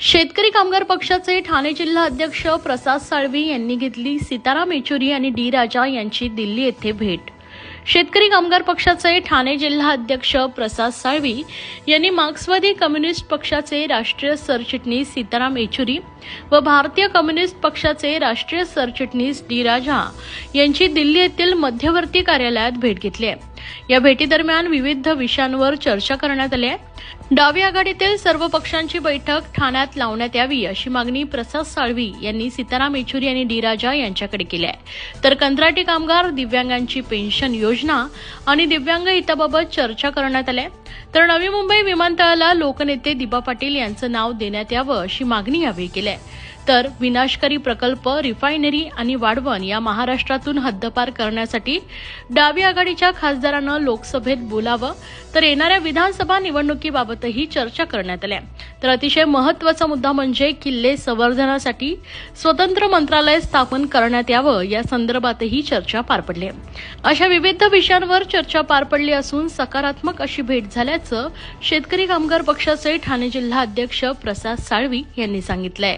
शेतकरी कामगार पक्षाचे ठाणे जिल्हा अध्यक्ष प्रसाद साळवी यांनी घेतली. सीताराम येचुरी आणि डी राजा यांची दिल्ली येथे भेट. शेतकरी कामगार पक्षाचे ठाणे जिल्हा अध्यक्ष प्रसाद साळवी यांनी मार्क्सवादी कम्युनिस्ट पक्षाचे राष्ट्रीय सरचिटणीस सीताराम येचुरी व भारतीय कम्युनिस्ट पक्षाचे राष्ट्रीय सरचिटणीस डी राजा यांची दिल्ली येथील मध्यवर्ती कार्यालयात भेट घेतली आहे. या भेटीदरम्यान विविध विषयांवर चर्चा करण्यात आली आहे. डावी आघाडीतील सर्व पक्षांची बैठक ठाण्यात लावण्यात यावी अशी मागणी प्रसाद साळवी यांनी सीताराम येचुरी आणि डी राजा यांच्याकडे केली आहे. तर कंत्राटी कामगार दिव्यांगांची पेन्शन योजना आणि दिव्यांग हिताबाबत चर्चा करण्यात आली तर नवी मुंबई विमानतळाला लोकनेते दिबा पाटील यांचं नाव देण्यात यावं अशी मागणी यावेळी केली आहे. तर विनाशकारी प्रकल्प रिफायनरी आणि वाढवण या महाराष्ट्रातून हद्दपार करण्यासाठी डावी आघाडीच्या खासदारानं लोकसभेत बोलावं. तर येणाऱ्या विधानसभा निवडणुकीत निवडणुकीबाबतही चर्चा करण्यात आल्या. तर अतिशय महत्त्वाचा मुद्दा म्हणजे किल्ले संवर्धनासाठी स्वतंत्र मंत्रालय स्थापन करण्यात यावं या संदर्भातही चर्चा पार पडली. अशा विविध विषयांवर चर्चा पार पडली असून सकारात्मक अशी भेट झाल्याचं शेतकरी कामगार पक्षाचे ठाणे जिल्हा अध्यक्ष प्रसाद साळवी यांनी सांगितलंय.